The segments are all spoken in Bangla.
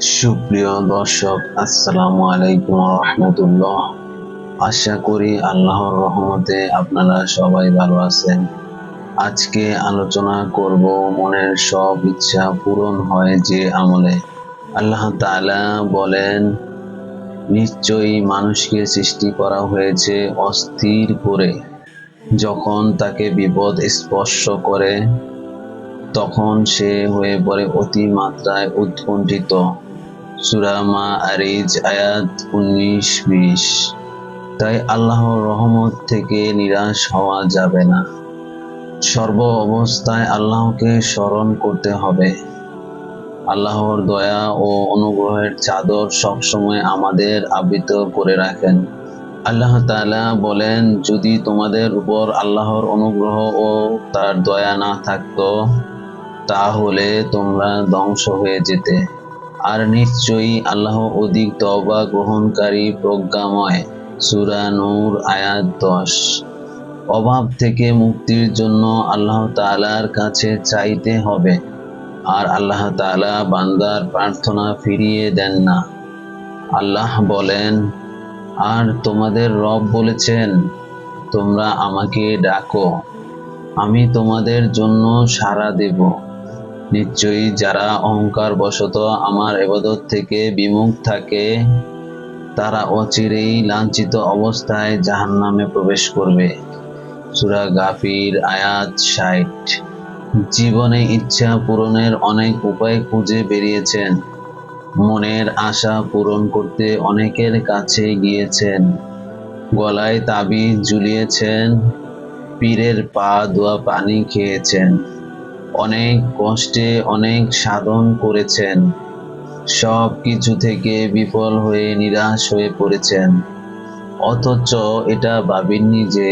সুপ্রিয় দর্শক, আসসালামু আলাইকুম রহমতুল্লাহ। আশা করি আল্লাহর রহমতে আপনারা সবাই ভালো আছেন। আজকে আলোচনা করব মনের সব ইচ্ছা পূরণ হয় যে আমলে। আল্লাহ তাআলা বলেন, নিশ্চয়ই মানুষকে সৃষ্টি করা হয়েছে অস্থির করে। যখন তাকে বিপদ স্পর্শ করে, তখন সে হয়ে পড়ে অতি মাত্রায় উৎকণ্ঠিত। সুরামা আরিজ, আয়াত উনিশ, বিশ। তাই আল্লাহর রহমত থেকে নিরাশ হওয়া যাবে না। সর্ব অবস্থায় আল্লাহকে স্মরণ করতে হবে। আল্লাহর দয়া ও অনুগ্রহের চাদর সবসময় আমাদের আবৃত করে রাখেন। আল্লাহ তাআলা বলেন, যদি তোমাদের উপর আল্লাহর অনুগ্রহ ও তার দয়া না থাকতো, তাহলে তোমরা ধ্বংস হয়ে যেতে। আর নিশ্চয়ই আল্লাহ অধিক তওবা গ্রহণকারী প্রজ্ঞাময়। সূরা নূর, আয়াত দশ। অভাব থেকে মুক্তির জন্য আল্লাহ তাআলার কাছে চাইতে হবে, আর আল্লাহ তাআলা বান্দার প্রার্থনা ফিরিয়ে দেন না। আল্লাহ বলেন, আর তোমাদের রব বলেছেন, তোমরা আমাকে ডাকো, আমি তোমাদের জন্য সাড়া দেব। নিশ্চয়ই যারা অহংকার বশত আমার এবাদত থেকে বিমুখ থাকে, তারা অচিরেই লাঞ্ছিত অবস্থায় জাহান্নামে প্রবেশ করবে। সুরা গাফির, আয়াত ষাট। জীবনে ইচ্ছা পূরণের অনেক উপায় খুঁজে বেরিয়েছেন। মনের আশা পূরণ করতে অনেকের কাছে গিয়েছেন। গলায় তাবিজ ঝুলিয়েছেন, পীরের পা ধোয়া পানি খেয়েছেন। অনেক কষ্টে, অনেক সাধন করেছেন। সব কিছু থেকে বিফল হয়ে, নিরাশ হয়ে পড়েছেন। অথচ এটা ভাবেননি যে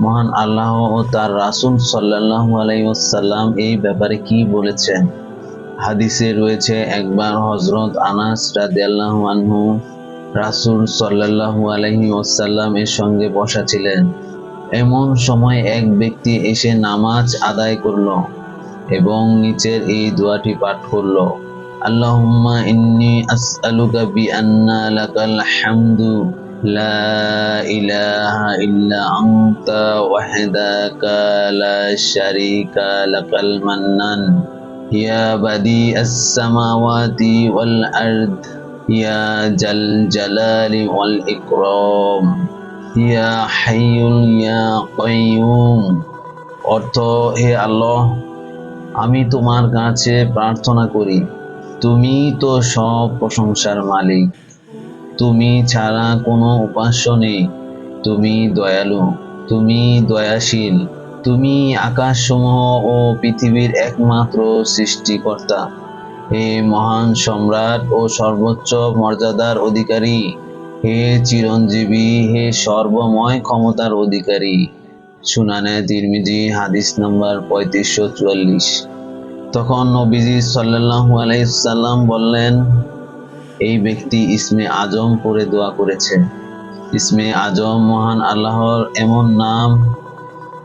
মহান আল্লাহ ও তার রাসূল সাল্লাল্লাহু আলাইহি ওয়াসাল্লাম এই ব্যাপারে কি বলেছেন। হাদিসে রয়েছে, একবার হজরত আনাস রাদিয়াল্লাহু আনহু রাসূল সাল্লাল্লাহু আলাইহি ওয়াসাল্লাম এর সঙ্গে বসা ছিলেন। এমন সময় এক ব্যক্তি এসে নামাজ আদায় করল। এবং নিচের এই দোয়াটি পাঠ করলো আল্লাহুম্মা ইন্নী আসআলুকা বিআন্না লাকাল হামদু লা ইলাহা ইল্লা আনতা ওয়াহদাকা লা শারীকা লাকাল মান্নান ইয়া বাদিআস সামাওয়াতি ওয়াল আরদ ইয়া জাল জালালি ওয়াল ইকরাম ইয়া হাইয়ুল ইয়া কাইয়ুম অর্থ হে আল্লাহ আমি তোমার কাছে প্রার্থনা করি, তুমি তো সব প্রশংসার মালিক। তুমি ছাড়া কোনো উপাস্য নেই। তুমি দয়ালু, তুমি দয়াশীল, তুমি আকাশসমূহ ও পৃথিবীর একমাত্র সৃষ্টিকর্তা। হে মহান সম্রাট ও সর্বোচ্চ মর্যাদার অধিকারী, হে চিরঞ্জীবী, হে সর্বময় ক্ষমতার অধিকারী। সুনানে তিরমিজি, হাদিস নাম্বার পঁয়ত্রিশশো চুয়াল্লিশ। তখন নবীজি সাল্লাল্লাহু আলাইসাল্লাম বললেন, এই ব্যক্তি ইসমে আজম পড়ে দোয়া করেছে। ইসমে আজম মহান আল্লাহর এমন নাম,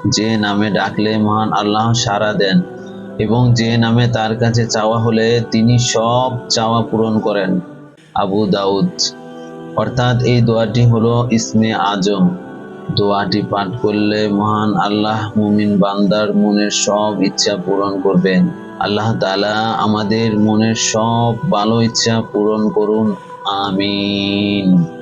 যে নামে ডাকলে মহান আল্লাহ সাড়া দেন এবং যে নামে তার কাছে চাওয়া হলে তিনি সব চাওয়া পূরণ করেন। আবু দাউদ। অর্থাৎ এই দোয়াটি হলো ইসমে আজম। দোয়াটি পাঠ করলে মহান আল্লাহ মুমিন বান্দার মনের সব ইচ্ছা পূরণ করবেন। আল্লাহ তালা আমাদের মনের সব ভালো ইচ্ছা পূরণ করুন। আমিন।